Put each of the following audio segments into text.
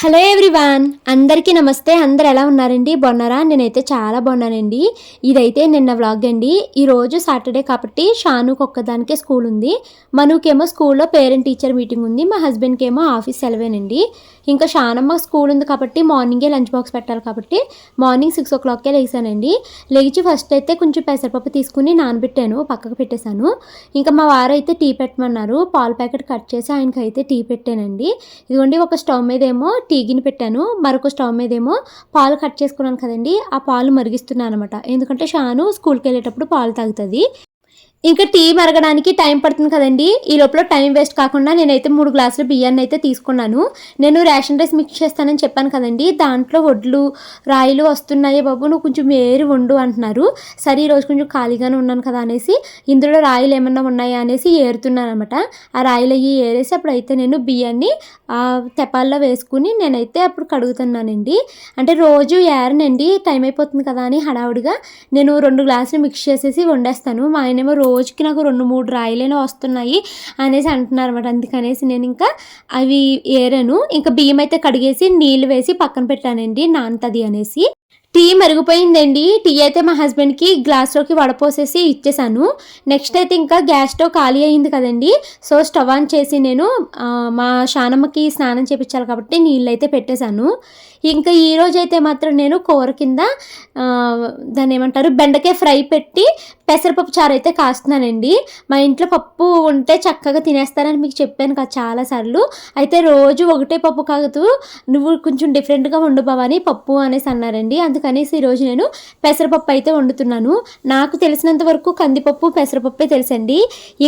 Hello everyone అందరికీ నమస్తే. అందరు ఎలా ఉన్నారండి? బాగున్నారా? నేనైతే చాలా బాగున్నానండి. ఇదైతే నిన్న వ్లాగ్ అండి. ఈరోజు సాటర్డే కాబట్టి షానుకి ఒక్కదానికే స్కూల్ ఉంది. మనుకేమో స్కూల్లో పేరెంట్ టీచర్ మీటింగ్ ఉంది. మా హస్బెండ్కి ఏమో ఆఫీస్ సెలవేనండి. ఇంకా షానమ్మ స్కూల్ ఉంది కాబట్టి మార్నింగే లంచ్ బాక్స్ పెట్టాలి కాబట్టి మార్నింగ్ సిక్స్ ఓ క్లాక్కే లేచానండి. లేచి ఫస్ట్ అయితే కొంచెం పెసరపప్పు తీసుకుని నానబెట్టాను పక్కకు పెట్టేశాను. ఇంకా మా వారు అయితే టీ పెట్టమన్నారు. పాల ప్యాకెట్ కట్ చేసి ఆయనకి అయితే టీ పెట్టానండి. ఇదిగోండి ఒక స్టవ్ మీద ఏమో టీ గిన్నె పెట్టాను. మరొక స్టవ్ మీద ఏమో పాలు కట్ చేసుకున్నాను కదండి. ఆ పాలు మరిగిస్తున్నాను అనమాట ఎందుకంటే షాను స్కూల్కి వెళ్ళేటప్పుడు పాలు తాగుతుంది. ఇంకా టీ మరగడానికి టైం పడుతుంది కదండి. ఈ లోపల టైం వేస్ట్ కాకుండా నేనైతే మూడు గ్లాసులు బియ్యాన్ని అయితే తీసుకున్నాను. నేను రేషన్ రైస్ మిక్స్ చేస్తానని చెప్పాను కదండి. దాంట్లో వడ్లు రాయిలు వస్తున్నాయి బాబు నువ్వు కొంచెం ఏరి వండు అంటున్నారు. సరే ఈరోజు కొంచెం ఖాళీగానే ఉన్నాను కదా అనేసి ఇందులో రాయిలు ఏమన్నా ఉన్నాయా అనేసి ఏరుతున్నాను అనమాట ఆ రాయిలు అవి ఏరేసి అప్పుడు అయితే నేను బియ్యాన్ని ఆ తెపాల్లో వేసుకుని నేనైతే అప్పుడు కడుగుతున్నానండి. అంటే రోజు ఏరనండి టైం అయిపోతుంది కదా అని హడావుడిగా నేను రెండు గ్లాసులు మిక్స్ చేసేసి వండేస్తాను. మా ఆయనేమో రోజుకి నాకు రెండు మూడు రాయలేనే వస్తున్నాయి అనేసి అంటున్నారు అనమాట అందుకనేసి నేను ఇంకా అవి ఏరాను. ఇంకా బియ్యం అయితే కడిగేసి నీళ్ళు వేసి పక్కన పెట్టానండి నాంతది అనేసి. టీ మరిగిపోయిందండి. టీ అయితే మా హస్బెండ్కి గ్లాస్లోకి వడపోసేసి ఇచ్చేసాను. నెక్స్ట్ అయితే ఇంకా గ్యాస్ స్టవ్ ఖాళీ అయింది కదండి. సో స్టవ్ ఆన్ చేసి నేను మా షానమ్మకి స్నానం చేపించాలి కాబట్టి నీళ్ళు అయితే పెట్టేశాను. ఇంకా ఈ అయితే మాత్రం నేను కూర కింద దాన్ని ఏమంటారు బెండకాయ ఫ్రై పెట్టి పెసరపప్పు చారు అయితే కాస్తున్నానండి. మా ఇంట్లో పప్పు ఉంటే చక్కగా తినేస్తారని మీకు చెప్పాను కదా చాలాసార్లు అయితే రోజు ఒకటే పప్పు కాగుతూ నువ్వు కొంచెం డిఫరెంట్గా వండు భవాని పప్పు అనేసి అన్నారండి. అందుకనేసి ఈరోజు నేను పెసరపప్పు అయితే వండుతున్నాను. నాకు తెలిసినంత వరకు కందిపప్పు పెసరపప్పే తెలుసండి.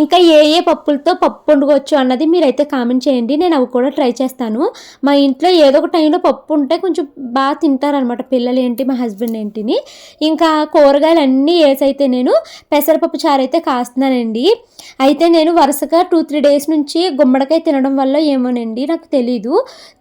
ఇంకా ఏ ఏ పప్పులతో పప్పు వండుకోవచ్చు అన్నది మీరైతే కామెంట్ చేయండి. నేను అవి కూడా ట్రై చేస్తాను. మా ఇంట్లో ఏదో ఒక టైంలో పప్పు ఉంటే కొంచెం బాగా తింటారనమాట పిల్లలు ఏంటి మా హస్బెండ్ ఏంటిని. ఇంకా కూరగాయలు అన్నీ వేసి అయితే నేను పెసరపప్పు చారు అయితే కాస్తున్నానండి. అయితే నేను వరుసగా టూ త్రీ డేస్ నుంచి గుమ్మడికాయ తినడం వల్ల ఏమోనండి నాకు తెలీదు.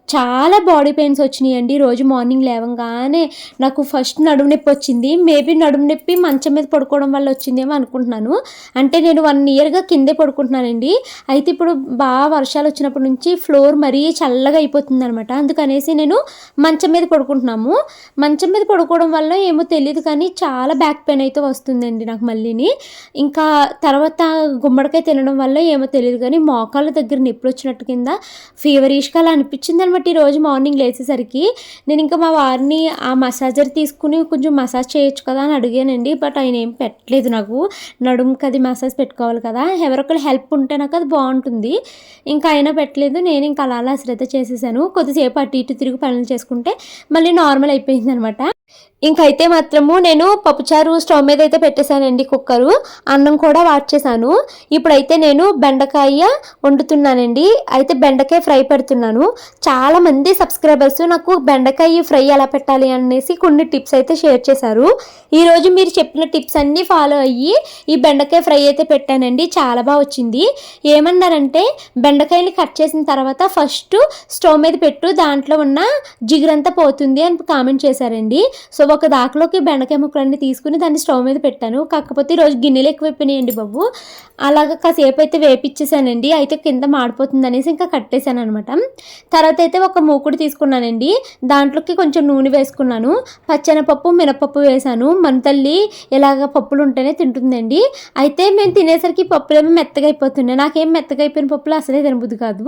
చాలా బాడీ పెయిన్స్ వచ్చినాయండి. రోజు మార్నింగ్ లేవగానే నాకు ఫస్ట్ నడుము నొప్పి వచ్చింది. మేబీ నడుము నొప్పి మంచం మీద పడుకోవడం వల్ల వచ్చిందేమో అనుకుంటున్నాను. అంటే నేను వన్ ఇయర్గా కిందే పడుకుంటున్నానండి. అయితే ఇప్పుడు బాగా వర్షాలు వచ్చినప్పటి నుంచి ఫ్లోర్ మరీ చల్లగా అయిపోతుంది అనమాట అందుకనేసి నేను మంచం మీద పడుకుంటున్నాము. మంచం మీద పడుకోవడం వల్ల ఏమో తెలియదు కానీ చాలా బ్యాక్ పెయిన్ అయితే వస్తుందండి నాకు మళ్ళీని. ఇంకా తర్వాత గుమ్మడికాయ తినడం వల్ల ఏమో తెలియదు కానీ మోకాళ్ళ దగ్గర నొప్పులు వచ్చినట్టు కింద ఫీవరీష్గా అలా అనిపించింది అనమాట ఈరోజు మార్నింగ్ లేచేసరికి నేను ఇంకా మా వారిని ఆ మసాజర్ తీసుకుని కొంచెం మసాజ్ చేయొచ్చు కదా అని అడిగానండి. బట్ ఆయన ఏం పెట్టలేదు నాకు. నడుముకి అది మసాజ్ పెట్టుకోవాలి కదా. ఎవరొకరు హెల్ప్ ఉంటే నాకు అది బాగుంటుంది. ఇంకా అయినా పెట్టలేదు. నేను ఇంకా అలా అలా శ్రద్ధ చేసేసాను. కొద్దిసేపు అటు ఇటు తిరిగి పనులు చేసుకుంటే మళ్ళీ నార్మల్ అయిపోయింది అనమాట ఇంకైతే మాత్రము నేను పప్పుచారు స్టవ్ మీద అయితే పెట్టేశానండి కుక్కరు. అన్నం కూడా వాడ్చేసాను ఇప్పుడైతే నేను బెండకాయ వండుతున్నానండి. అయితే బెండకాయ ఫ్రై పెడుతున్నాను. చాలా మంది సబ్స్క్రైబర్స్ నాకు బెండకాయ ఫ్రై ఎలా పెట్టాలి అనేసి కొన్ని టిప్స్ అయితే షేర్ చేశారు. ఈరోజు మీరు చెప్పిన టిప్స్ అన్నీ ఫాలో అయ్యి ఈ బెండకాయ ఫ్రై అయితే పెట్టానండి. చాలా బాగా వచ్చింది. ఏమన్నారంటే బెండకాయని కట్ చేసిన తర్వాత ఫస్ట్ స్టవ్ మీద పెట్టు దాంట్లో ఉన్న జిగురంతా పోతుంది అని కామెంట్ చేశారండి. సో ఒక దాకలోకి బెండకాయ ముక్కలన్నీ తీసుకుని దాన్ని స్టవ్ మీద పెట్టాను. కాకపోతే ఈరోజు గిన్నెలు ఎక్కువ అయిపోయినాయండి బాబు. అలాగ కాసేపు అయితే వేపిచ్చేసానండి. అయితే కింద మాడిపోతుంది అనేసి ఇంకా కట్టేశాను అనమాట తర్వాత అయితే ఒక మూకుడు తీసుకున్నానండి. దాంట్లోకి కొంచెం నూనె వేసుకున్నాను. పచ్చెనపప్పు మినపప్పు వేసాను మన తల్లి ఇలాగ పప్పులు ఉంటేనే తింటుందండి. అయితే మేము తినేసరికి పప్పులు ఏమో మెత్తగా అయిపోతున్నాయి. నాకేం మెత్తగా అయిపోయిన పప్పులు అసలే తినబుద్ది కాదు.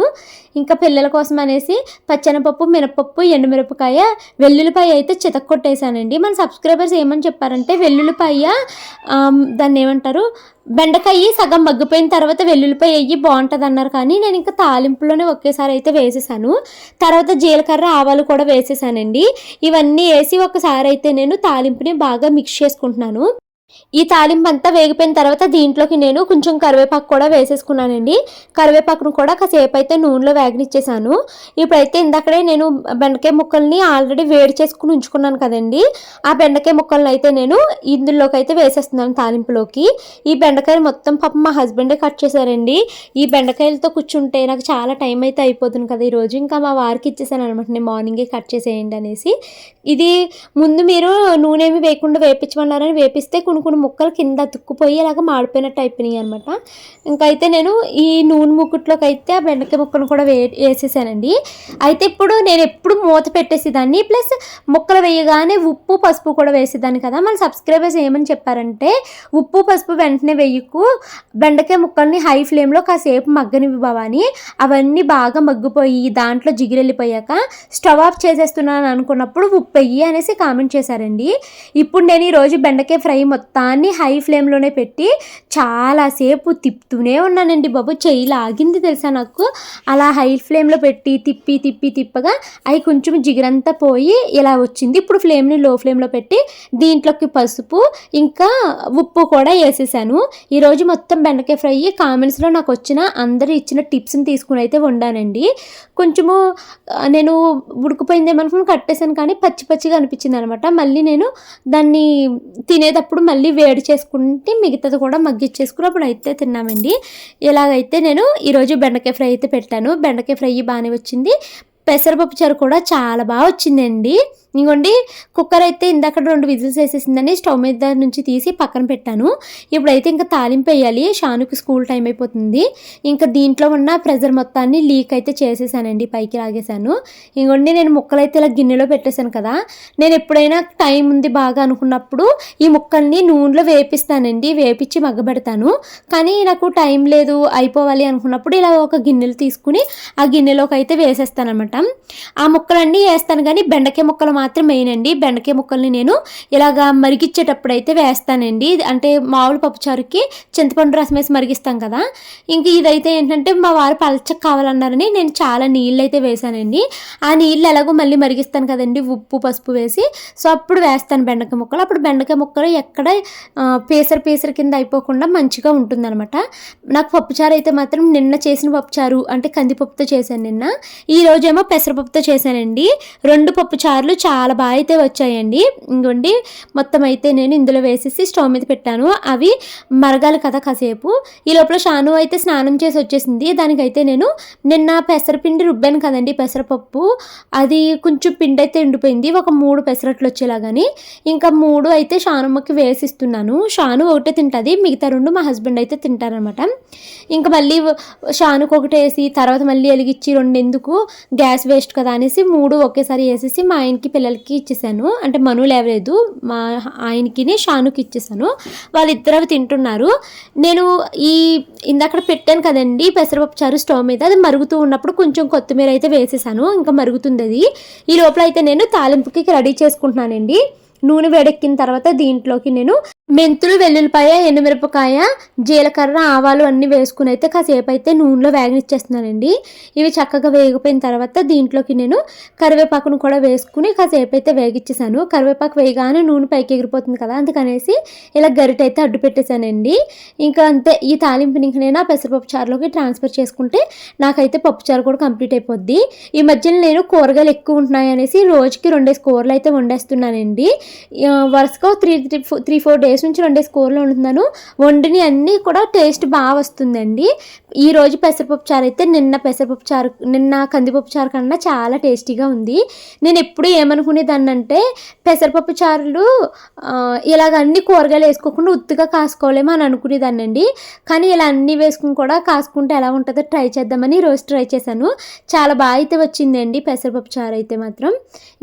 ఇంకా పిల్లల కోసం అనేసి పచ్చెనపప్పు మినపప్పు ఎండుమిరపకాయ వెల్లుల్లిపాయ అయితే చితక్కొట్టేశానండి. అండి మన సబ్స్క్రైబర్స్ ఏమని చెప్పారంటే వెల్లుల్లిపాయ దాన్ని ఏమంటారు బెండకాయ సగం మగ్గిపోయిన తర్వాత వెల్లుల్లిపాయ వెయ్యి బాగుంటుంది అన్నారు కానీ నేను ఇంకా తాలింపులోనే ఒకేసారి అయితే వేసేసాను. తర్వాత జీలకర్ర ఆవాలు కూడా వేసేసానండి. ఇవన్నీ వేసి ఒకసారి అయితే నేను తాలింపుని బాగా మిక్స్ చేసుకుంటున్నాను. ఈ తాలింపు అంతా వేగిపోయిన తర్వాత దీంట్లోకి నేను కొంచెం కరివేపాకు కూడా వేసేసుకున్నానండి. కరివేపాకును కూడా కాసేపు అయితే నూనెలో వేగనిచ్చేసాను. ఇప్పుడైతే ఇందాకడే నేను బెండకాయ ముక్కల్ని ఆల్రెడీ వేడి చేసుకుని ఉంచుకున్నాను కదండి. ఆ బెండకాయ ముక్కల్ని అయితే నేను ఇందులోకి అయితే వేసేస్తున్నాను తాలింపులోకి. ఈ బెండకాయలు మొత్తం పాపం మా హస్బెండే కట్ చేశారండి. ఈ బెండకాయలతో కూర్చుంటే నాకు చాలా టైం అయితే అయిపోతుంది కదా ఈరోజు. ఇంకా మా వారికి ఇచ్చేసాను అనమాట నేను మార్నింగే కట్ చేసేయండి అనేసి. ఇది ముందు మీరు నూనె ఏమి వేయకుండా వేపించమన్నారని వేపిస్తే కొన్ని కొన్ని కొన్ని ముక్కలు కింద అతుక్కుపోయి ఇలాగ మాడిపోయినట్టు అయిపోయినాయి అనమాట ఇంకైతే నేను ఈ నూనె ముక్కుట్లోకి అయితే ఆ బెండకాయ ముక్కను కూడా వే వేసేసానండి. అయితే ఇప్పుడు నేను ఎప్పుడు మూత పెట్టేసేదాన్ని ప్లస్ ముక్కలు వేయగానే ఉప్పు పసుపు కూడా వేసేదాన్ని కదా. మన సబ్స్క్రైబర్స్ ఏమని చెప్పారంటే ఉప్పు పసుపు వెంటనే వేయకు. బెండకాయ ముక్కల్ని హై ఫ్లేమ్లో కాసేపు మగ్గనివి భవాని. అవన్నీ బాగా మగ్గిపోయి దాంట్లో జిగిరెళ్ళిపోయాక స్టవ్ ఆఫ్ చేసేస్తున్నాను అనుకున్నప్పుడు ఉప్పు వెయ్యి అనేసి కామెంట్ చేశారండి. ఇప్పుడు నేను ఈరోజు బెండకాయ ఫ్రై మొత్తం మొత్తాన్ని హై ఫ్లేమ్లోనే పెట్టి చాలాసేపు తిప్పుతూనే ఉన్నానండి బాబు. చెయ్యి లాగింది తెలుసా నాకు? అలా హై ఫ్లేమ్లో పెట్టి తిప్పి తిప్పి తిప్పగా అవి కొంచెం జిగురంతా పోయి ఇలా వచ్చింది. ఇప్పుడు ఫ్లేమ్ని లో ఫ్లేమ్లో పెట్టి దీంట్లోకి పసుపు ఇంకా ఉప్పు కూడా వేసేసాను. ఈరోజు మొత్తం బెండకాయ ఫ్రై కామెంట్స్లో నాకు వచ్చిన అందరూ ఇచ్చిన టిప్స్ని తీసుకుని అయితే వండానండి. కొంచెము నేను ఉడికిపోయిందేమనుకుని కట్టేశాను కానీ పచ్చి పచ్చిగా అనిపించింది అనమాట. మళ్ళీ నేను దాన్ని తినేటప్పుడు మళ్ళీ వేడి చేసుకుంటే మిగతాది కూడా మగ్గిచ్చేసుకుని అప్పుడు అయితే తిన్నామండి. ఇలాగైతే నేను ఈరోజు బెండకాయ ఫ్రై అయితే పెట్టాను. బెండకాయ ఫ్రై బాగానే వచ్చింది. పెసరపప్పు చారు కూడా చాలా బాగా వచ్చిందండి. ఇంకోండి కుక్కర్ అయితే ఇందాక రెండు విజిల్స్ వేసేసిందని స్టవ్ మీద నుంచి తీసి పక్కన పెట్టాను. ఇప్పుడైతే ఇంకా తాలింపు వేయాలి. షానుకి స్కూల్ టైం అయిపోతుంది. ఇంకా దీంట్లో ఉన్న ప్రెజర్ మొత్తాన్ని లీక్ అయితే చేసేసానండి పైకి లాగేశాను. ఇంకోండి నేను ముక్కలు అయితే ఇలా గిన్నెలో పెట్టేశాను కదా. నేను ఎప్పుడైనా టైం ఉంది బాగా అనుకున్నప్పుడు ఈ ముక్కల్ని నూనెలో వేపిస్తానండి వేపించి మగ్గబెడతాను. కానీ నాకు టైం లేదు అయిపోవాలి అనుకున్నప్పుడు ఇలా ఒక గిన్నెలు తీసుకుని ఆ గిన్నెలోకి అయితే వేసేస్తాను ఆ ముక్కలన్నీ వేస్తాను కానీ బెండకాయ ముక్కలు మాత్రం వేయనండి బెండకాయ ముక్కల్ని నేను ఇలాగా మరిగించేటప్పుడు అయితే వేస్తానండి అంటే మామూలు పప్పుచారుకి చింతపండు రసం వేసి మరిగిస్తాం కదా. ఇంక ఇదైతే ఏంటంటే మా వారు పలచకు కావాలన్నారని నేను చాలా నీళ్ళు అయితే వేసానండి. ఆ నీళ్ళు ఎలాగో మళ్ళీ మరిగిస్తాను కదండి. ఉప్పు పసుపు వేసి. సో అప్పుడు వేస్తాను బెండకాయ ముక్కలు. అప్పుడు బెండకాయ ముక్కలు ఎక్కడ ఆ, పేసర్ పేసర్ కింద అయిపోకుండా మంచిగా ఉంటుందన్నమాట. నాకు పప్పుచారు అయితే మాత్రం నిన్న చేసిన పప్పుచారు అంటే కందిపప్పుతో చేశాను నిన్న. ఈ రోజేమో పెసరపప్పుతో చేశానండి. రెండు పప్పు చారులు చాలా బాగా అయితే వచ్చాయండి. ఇంకోండి మొత్తం అయితే నేను ఇందులో వేసేసి స్టవ్ మీద పెట్టాను. అవి మరగాలి కదా కాసేపు. ఈ లోపల షాను అయితే స్నానం చేసి వచ్చేసింది. దానికైతే నేను నిన్న పెసరపిండి రుబ్బాను కదండి పెసరపప్పు. అది కొంచెం పిండి అయితే ఎండిపోయింది. ఒక మూడు పెసరట్లు వచ్చేలాగాని ఇంకా మూడు అయితే షానమ్మకి వేసిస్తున్నాను. షాను ఒకటే తింటుంది మిగతా రెండు మా హస్బెండ్ అయితే తింటారనమాట. ఇంకా మళ్ళీ షానుకు ఒకటి వేసి తర్వాత మళ్ళీ వెలిగించి రెండు ఎందుకు గ్యాస్ వేస్ట్ కదా అనేసి మూడు ఒకేసారి వేసేసి మా ఆయనకి పిల్లలకి ఇచ్చేసాను. అంటే మను లేవలేదు. మా ఆయనకినే షానుకి ఇచ్చేసాను. వాళ్ళిద్దరు అవి తింటున్నారు. నేను ఈ ఇందాక పెట్టాను కదండి పెసరపప్పు చారు స్టవ్ మీద. అది మరుగుతూ ఉన్నప్పుడు కొంచెం కొత్తిమీర అయితే వేసేసాను. ఇంకా మరుగుతుంది అది. ఈ లోపల అయితే నేను తాలింపుకి రెడీ చేసుకుంటున్నానండి. నూనె వేడెక్కిన తర్వాత దీంట్లోకి నేను మెంతులు వెల్లుల్లిపాయ ఎండుమిరపకాయ జీలకర్ర ఆవాలు అన్నీ వేసుకుని అయితే కాసేపు అయితే నూనెలో వేగనిచ్చేస్తున్నానండి. ఇవి చక్కగా వేగిపోయిన తర్వాత దీంట్లోకి నేను కరివేపాకును కూడా వేసుకుని కాసేపు అయితే వేగిచ్చేసాను. కరివేపాకు వేయగానే నూనె పైకి ఎగిరిపోతుంది కదా అందుకనేసి ఇలా గరిట అయితే అడ్డు పెట్టేశానండి. ఇంకా అంతే ఈ తాలింపుని ఇంక నేను ఆ పెసరపప్పు చారులోకి ట్రాన్స్ఫర్ చేసుకుంటే నాకైతే పప్పు చారు కూడా కంప్లీట్ అయిపోద్ది. ఈ మధ్యన నేను కూరగాయలు ఎక్కువ ఉంటున్నాయి అనేసి రోజుకి రెండేసి కూరలు అయితే వండేస్తున్నానండి. వరుసగా three three three four days నుంచి రెండేసి కూరలో వండుతున్నాను వండిని అన్నీ కూడా టేస్ట్ బాగా వస్తుందండి. ఈ రోజు పెసరపప్పు చారు అయితే నిన్న పెసరపప్పు చారు నిన్న కందిపప్పు చారు కన్నా చాలా టేస్టీగా ఉంది. నేను ఎప్పుడు ఏమనుకునేదాన్ని అంటే పెసరపప్పు చారులు ఇలాగ అన్ని కూరగాయలు వేసుకోకుండా ఉత్తుగా కాసుకోలేమో అని అనుకునేదాన్ని అండి కానీ ఇలా అన్నీ వేసుకుని కూడా కాసుకుంటే ఎలా ఉంటుందో ట్రై చేద్దామని రోజు ట్రై చేశాను. చాలా బాగా అయితే వచ్చిందండి పెసరపప్పు చారు అయితే మాత్రం.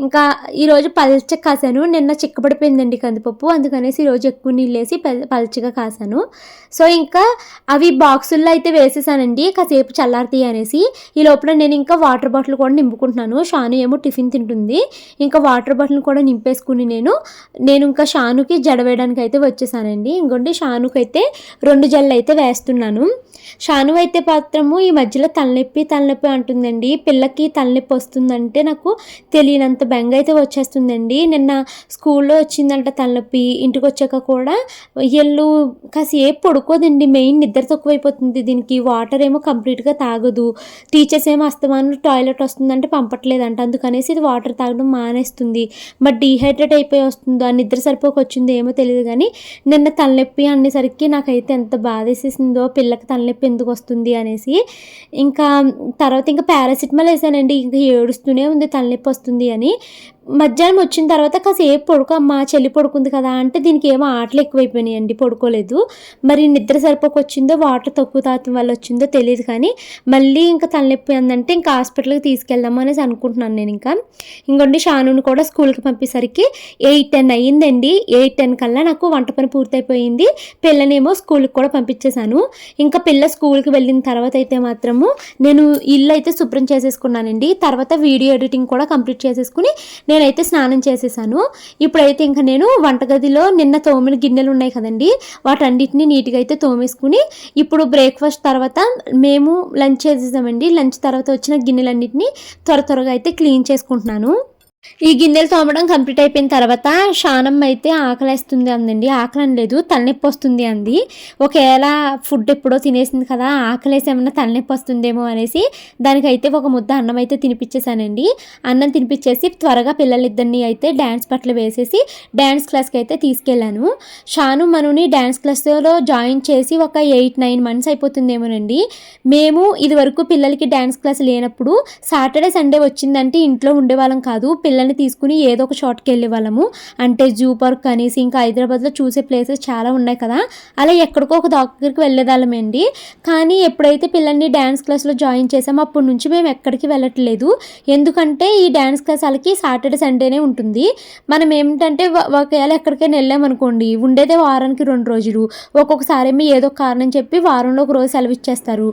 ఇంకా ఈరోజు పల్చ కాసాను. నిన్న చిక్కబడిపోయిందండి కందిపప్పు. అందుకనేసి ఈరోజు ఎక్కువ నీళ్ళు వేసి పల్- పల్చగా కాసాను. సో ఇంకా అవి బాక్సుల్లో అయితే వేసేసానండి. కాసేపు చల్లారుతాయి అనేసి. ఈ లోపల నేను ఇంకా వాటర్ బాటిల్ కూడా నింపుకుంటున్నాను. షాను ఏమో టిఫిన్ తింటుంది. ఇంకా వాటర్ బాటిల్ కూడా నింపేసుకుని నేను నేను ఇంకా షానుకి జడ వేయడానికి అయితే వచ్చేసానండి. ఇంకోండి షానుకి అయితే రెండు జల్లు అయితే వేస్తున్నాను. షాను అయితే పాత్రము ఈ మధ్యలో తలనొప్పి తలనొప్పి అంటుందండి. పిల్లకి తలనొప్పి వస్తుందంటే నాకు తెలియనంత బెంగ అయితే వచ్చేస్తుందండి. నిన్న స్కూల్లో వచ్చిందంట తలనొప్పి. ఇంటికి వచ్చాక కూడా ఎల్లు కాసేపు పడుకోదండి. మెయిన్ నిద్ర తక్కువైపోతుంది. దీనికి వాటర్ ఏమో కంప్లీట్గా తాగదు. టీచర్స్ ఏమో అస్తమానం టాయిలెట్ వస్తుందంటే పంపట్లేదంట. అందుకనేసి ఇది వాటర్ తాగడం మానేస్తుంది. మరి డీహైడ్రేట్ అయిపోయి వస్తుందో? ఆ నిద్ర సరిపోక వచ్చిందో ఏమో తెలియదు కానీ నిన్న తలనొప్పి అనేసరికి నాకైతే ఎంత బాధ వేసేసిందో పిల్లకి తలనొప్పి ఎందుకు వస్తుంది అనేసి. ఇంకా తర్వాత ఇంకా పారాసిటమాల్ వేసానండి. ఇంకా ఏడుస్తూనే ఉంది తలనొప్పి వస్తుంది అని. మధ్యాహ్నం వచ్చిన తర్వాత కాసేపు పడుకో అమ్మ చెల్లి పడుకుంది కదా అంటే దీనికి ఏమో ఆటలు ఎక్కువైపోయినాయండి పడుకోలేదు. మరి నిద్ర సరిపోకొచ్చిందో వాటర్ తక్కువ తాగటం వల్ల వచ్చిందో తెలియదు కానీ మళ్ళీ ఇంకా తలనొప్పి అందంటే ఇంకా హాస్పిటల్కి తీసుకెళ్దాము అనేసి అనుకుంటున్నాను నేను ఇంకా. ఇంకోండి షానుని కూడా స్కూల్కి పంపేసరికి ఎయిట్ టెన్ అయ్యిందండి. ఎయిట్ టెన్ కల్లా నాకు వంట పని పూర్తయిపోయింది. పిల్లనేమో స్కూల్కి కూడా పంపించేశాను. ఇంకా పిల్ల స్కూల్కి వెళ్ళిన తర్వాత అయితే మాత్రము నేను ఇల్లు అయితే శుభ్రం చేసేసుకున్నానండి. తర్వాత వీడియో ఎడిటింగ్ కూడా కంప్లీట్ చేసేసుకుని నేనైతే స్నానం చేసేసాను. ఇప్పుడైతే ఇంకా నేను వంటగదిలో నిన్న తోమిన గిన్నెలు ఉన్నాయి కదండి వాటన్నిటిని నీట్గా అయితే తోమేసుకుని ఇప్పుడు బ్రేక్ఫాస్ట్ తర్వాత మేము లంచ్ చేసేసామండి. లంచ్ తర్వాత వచ్చిన గిన్నెలన్నిటిని త్వర త్వరగా అయితే క్లీన్ చేసుకుంటున్నాను. ఈ గిన్నెలు తోమడం కంప్లీట్ అయిపోయిన తర్వాత శానం అయితే ఆకలేస్తుంది అందండి. ఆకలి అనలేదు తలనొప్పి వస్తుంది అంది. ఒకవేళ ఫుడ్ ఎప్పుడో తినేసింది కదా ఆకలేసి ఏమన్నా తలనొప్పి వస్తుందేమో అనేసి దానికైతే ఒక ముద్ద అన్నం అయితే తినిపించేశానండి అన్నం తినిపించేసి త్వరగా పిల్లలిద్దరిని అయితే డ్యాన్స్ బట్టలు వేసేసి డ్యాన్స్ క్లాస్కి అయితే తీసుకెళ్ళాను. షాను మనుని డ్యాన్స్ క్లాస్లో జాయిన్ చేసి ఒక ఎయిట్ నైన్ మంత్స్ అయిపోతుందేమోనండి. మేము ఇదివరకు పిల్లలకి డ్యాన్స్ క్లాస్ లేనప్పుడు సాటర్డే సండే వచ్చిందంటే ఇంట్లో ఉండేవాళ్ళం కాదు. పిల్లల్ని తీసుకుని ఏదో ఒక షాట్కి వెళ్ళే వాళ్ళము అంటే జూ పార్క్ అనేసి ఇంకా హైదరాబాద్లో చూసే ప్లేసెస్ చాలా ఉన్నాయి కదా. అలా ఎక్కడికో ఒక దగ్గరికి వెళ్ళేదాళ్ళమండి. కానీ ఎప్పుడైతే పిల్లల్ని డ్యాన్స్ క్లాస్లో జాయిన్ చేసామో అప్పటి నుంచి మేము ఎక్కడికి వెళ్ళట్లేదు. ఎందుకంటే ఈ డ్యాన్స్ క్లాస్ వాళ్ళకి సాటర్డే సండేనే ఉంటుంది. మనం ఏమిటంటే ఒకవేళ ఎక్కడికైనా వెళ్ళామనుకోండి ఉండేదే వారానికి రెండు రోజులు. ఒక్కొక్కసారి ఏమో ఏదో కారణం చెప్పి వారంలో ఒక రోజు సెలవు ఇచ్చేస్తారు.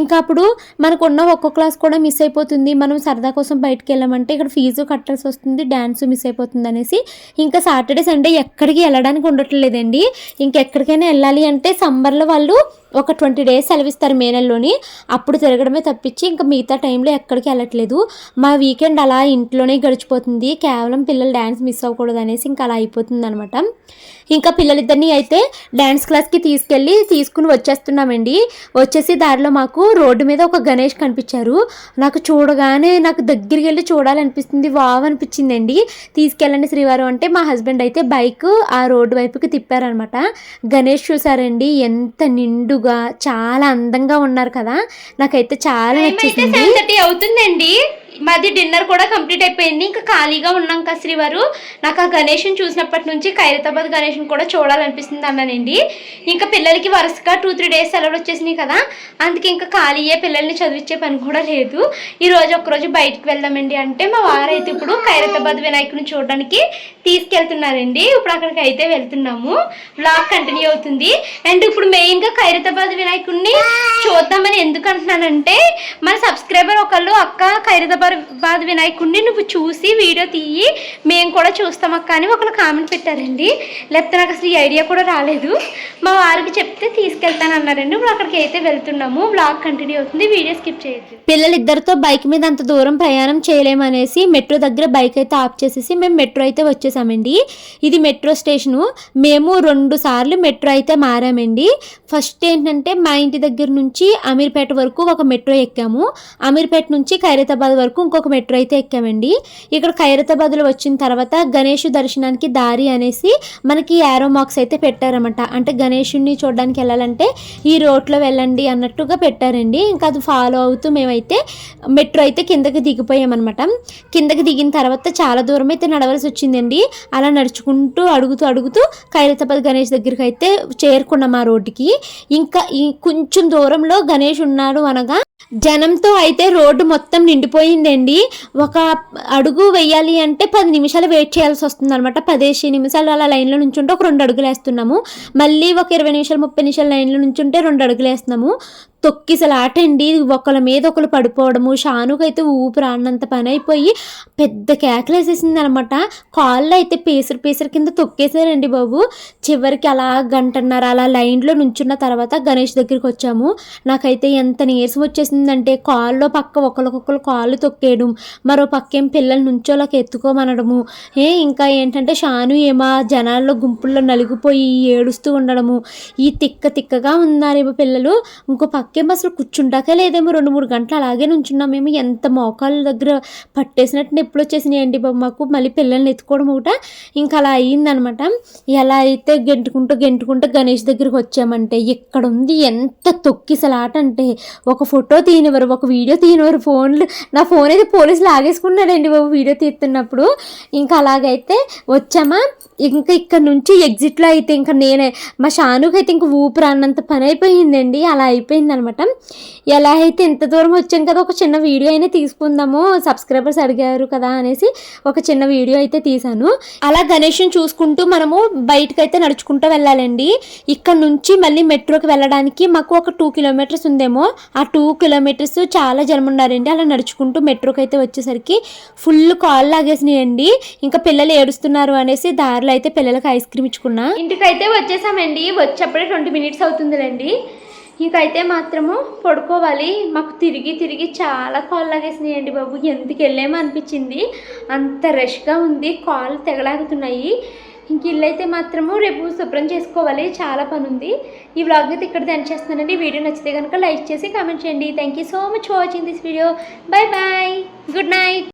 ఇంకా అప్పుడు మనకున్న ఒక్కొక్క క్లాస్ కూడా మిస్ అయిపోతుంది. మనం సరదా కోసం బయటకు వెళ్ళామంటే ఇక్కడ ఫీజు కట్టాల్సి వస్తుంది డ్యాన్స్ మిస్ అయిపోతుంది అనేసి. ఇంకా సాటర్డే సండే ఎక్కడికి వెళ్ళడానికి ఉండట్లేదండి. ఇంకెక్కడికైనా వెళ్ళాలి అంటే సమ్మర్లో వాళ్ళు ఒక ట్వంటీ డేస్ సెలవిస్తారు మే నెలలోని అప్పుడు తిరగడమే తప్పించి ఇంకా మిగతా టైంలో ఎక్కడికి వెళ్ళట్లేదు. మా వీకెండ్ అలా ఇంట్లోనే గడిచిపోతుంది. కేవలం పిల్లలు డ్యాన్స్ మిస్ అవ్వకూడదు అనేసి ఇంకా అలా అయిపోతుంది అనమాట ఇంకా పిల్లలిద్దరిని అయితే డ్యాన్స్ క్లాస్కి తీసుకెళ్ళి తీసుకుని వచ్చేస్తున్నామండి. వచ్చేసి దారిలో మాకు రోడ్డు మీద ఒక గణేష్ కనిపించారు. నాకు చూడగానే నాకు దగ్గరికి వెళ్ళి చూడాలనిపిస్తుంది. వావ్ అనిపించిందండి. తీసుకెళ్ళండి శ్రీవారం అంటే మా హస్బెండ్ అయితే బైక్ ఆ రోడ్డు వైపుకి తిప్పారనమాట గణేష్ చూసారండి ఎంత చాలా అందంగా ఉన్నారు కదా. నాకైతే చాలా నచ్చేసింది. థర్టీ అవుతుందండి. మాది డిన్నర్ కూడా కంప్లీట్ అయిపోయింది. ఇంకా ఖాళీగా ఉన్నాం కదా శ్రీవారు. నాకు ఆ గణేష్ని చూసినప్పటి నుంచి ఖైరతాబాద్ గణేష్ని కూడా చూడాలనిపిస్తుంది అన్నానండి. ఇంకా పిల్లలకి వరుసగా టూ త్రీ డేస్ సెలవులు వచ్చేసినాయి కదా అందుకే ఇంకా ఖాళీయే పిల్లల్ని చదివించే పని కూడా లేదు. ఈరోజు ఒకరోజు ఒక్కరోజు బయటికి వెళ్దామండి అంటే మా వారైతే ఇప్పుడు ఖైరతాబాద్ వినాయకుని చూడడానికి తీసుకెళ్తున్నారండి. ఇప్పుడు అక్కడికి అయితే వెళ్తున్నాము. బ్లాగ్ కంటిన్యూ అవుతుంది. అండ్ ఇప్పుడు మెయిన్గా ఖైరతాబాద్ వినాయకుడిని చూద్దామని ఎందుకు అంటున్నానంటే మన సబ్స్క్రైబర్ ఒకళ్ళు అక్క ఖైరతాబాద్ వినాయకుడిని నువ్వు చూసి వీడియో తీయి మేము కూడా చూస్తాం అక్క అని ఒకళ్ళు కామెంట్ పెట్టారండి. లేకపోతే నాకు అసలు ఈ ఐడియా కూడా రాలేదు. మా వారికి చెప్తే తీసుకెళ్తాను అన్నారండి. ఇప్పుడు అక్కడికి అయితే వెళ్తున్నాము. బ్లాగ్ కంటిన్యూ అవుతుంది. వీడియో స్కిప్ చేయొద్దు. పిల్లలిద్దరితో బైక్ మీద అంత దూరం ప్రయాణం చేయలేమనేసి మెట్రో దగ్గర బైక్ అయితే ఆఫ్ చేసేసి మేము మెట్రో అయితే వచ్చేసామండి. ఇది మెట్రో స్టేషను. మేము రెండు సార్లు మెట్రో అయితే మారామండి. ఫస్ట్ ఏంటంటే మా ఇంటి దగ్గర నుంచి అమీర్పేట వరకు ఒక మెట్రో ఎక్కాము. అమీర్పేట నుంచి ఖైరతాబాద్ వరకు ఇంకొక మెట్రో అయితే ఎక్కామండి. ఇక్కడ ఖైరతాబాద్లో వచ్చిన తర్వాత గణేష్ దర్శనానికి దారి అనేసి మనకి యారో మార్క్స్ అయితే పెట్టారన్నమాట. అంటే గణేషుడిని చూడడానికి వెళ్ళాలంటే ఈ రోడ్లో వెళ్ళండి అన్నట్టుగా పెట్టారండి. ఇంకా అది ఫాలో అవుతూ మేమైతే మెట్రో అయితే కిందకి దిగిపోయామన్నమాట. కిందకి దిగిన తర్వాత చాలా దూరం అయితే నడవలసి వచ్చిందండి. అలా నడుచుకుంటూ అడుగుతూ అడుగుతూ ఖైరతాబాద్ గణేష్ దగ్గరికి అయితే చేరుకున్నాం ఆ రోడ్డుకి ఇంకా కొంచెం దూరంలో గణేష్ ఉన్నాడు అనగా జనంతో అయితే రోడ్డు మొత్తం నిండిపోయిందండి. ఒక అడుగు వేయాలి అంటే పది నిమిషాలు వెయిట్ చేయాల్సి వస్తుంది అనమాట పదిహేను నిమిషాలు అలా లైన్లో నుంచుంటే ఒక రెండు అడుగులు వేస్తున్నాము మళ్ళీ ఒక ఇరవై నిమిషాలు ముప్పై నిమిషాలు లైన్లో నుంచుంటే రెండు అడుగులు వేస్తున్నాము తొక్కిసలాట అండి ఒకళ్ళ మీద ఒకరు పడిపోవడము. షానుకైతే ఊపిరి ఆడినంత పని అయిపోయి పెద్ద కేకలేసేసింది అనమాట కాళ్ళు అయితే పేసరు పేసరు కింద తొక్కేసారండి బాబు. చివరికి అలా గంటన్నర అలా లైన్లో నుంచున్న తర్వాత గణేష్ దగ్గరికి వచ్చాము నాకైతే ఎంత నీరసం వచ్చేసిందంటే కాల్లో పక్క ఒకరికొకరు కాళ్ళు తొక్కేయడం మరో పక్క ఏం పిల్లలు నుంచోలాకి ఎత్తుకోమనడము. ఏ ఇంకా ఏంటంటే షాను ఏమో జనాల్లో గుంపుల్లో నలిగిపోయి ఏడుస్తూ ఉండడము. ఈ తిక్క తిక్కగా ఉన్నారేమో పిల్లలు. ఇంకో పక్క మాకేమో అసలు కూర్చుంటాకే లేదేమో రెండు మూడు గంటలు అలాగే నుంచున్నాం మేము. ఎంత మోకాళ్ళ దగ్గర పట్టేసినట్టు ఎప్పుడు వచ్చేసినాయండి బాబు మాకు. మళ్ళీ పిల్లల్ని ఎత్తుకోవడం ఒకట. ఇంకా అలా అయ్యిందనమాట ఎలా అయితే గెంటుకుంటూ గెంటుకుంటూ గణేష్ దగ్గరికి వచ్చామంటే ఇక్కడ ఉంది ఎంత తొక్కిసలాట అంటే ఒక ఫోటో తీయనివారు ఒక వీడియో తీయనివారు ఫోన్లు. నా ఫోన్ అయితే పోలీసులు ఆగేసుకున్నాడండి బాబు వీడియో తీస్తున్నప్పుడు. ఇంకా అలాగైతే వచ్చామా. ఇంకా ఇక్కడ నుంచి ఎగ్జిట్లో అయితే ఇంకా నేనే మా షానుకి అయితే ఇంకా ఊపిరి అన్నంత పని అయిపోయిందండి. అలా అయిపోయింది అనమాట ఎలా అయితే ఇంత దూరం వచ్చాను కదా ఒక చిన్న వీడియో అయినా తీసుకుందాము. సబ్స్క్రైబర్స్ అడిగారు కదా అనేసి ఒక చిన్న వీడియో అయితే తీశాను. అలా గణేష్ని చూసుకుంటూ మనము బయటకైతే నడుచుకుంటూ వెళ్ళాలండి. ఇక్కడ నుంచి మళ్ళీ మెట్రోకి వెళ్ళడానికి మాకు ఒక టూ కిలోమీటర్స్ ఉందేమో. ఆ టూ కిలోమీటర్స్ చాలా జనం ఉన్నారండి. అలా నడుచుకుంటూ మెట్రోకి అయితే వచ్చేసరికి ఫుల్ కాల్ లాగేసినాయండి. ఇంకా పిల్లలు ఏడుస్తున్నారు అనేసి దారిలో అయితే పిల్లలకి ఐస్ క్రీమ్ ఇచ్చుకున్నా. ఇంటికైతే వచ్చేసామండి. వచ్చేప్పుడే ట్వంటీ మినిట్స్ అవుతుందిలేండి. ఇకైతే మాత్రము పడుకోవాలి. మాకు తిరిగి తిరిగి చాలా కాళ్ళు లాగేసినాయండి బాబు. ఎందుకు వెళ్ళామో అనిపించింది. అంత రష్గా ఉంది. కాళ్ళు తెగలాగుతున్నాయి. ఇంక ఇల్లు అయితే మాత్రము రేపు శుభ్రం చేసుకోవాలి. చాలా పని ఉంది ఈ వ్లాగ్ అయితే ఇక్కడ దాని చేస్తున్నానండి. వీడియో నచ్చితే కనుక లైక్ చేసి కామెంట్ చేయండి. Thank you so much for watching this video bye bye good night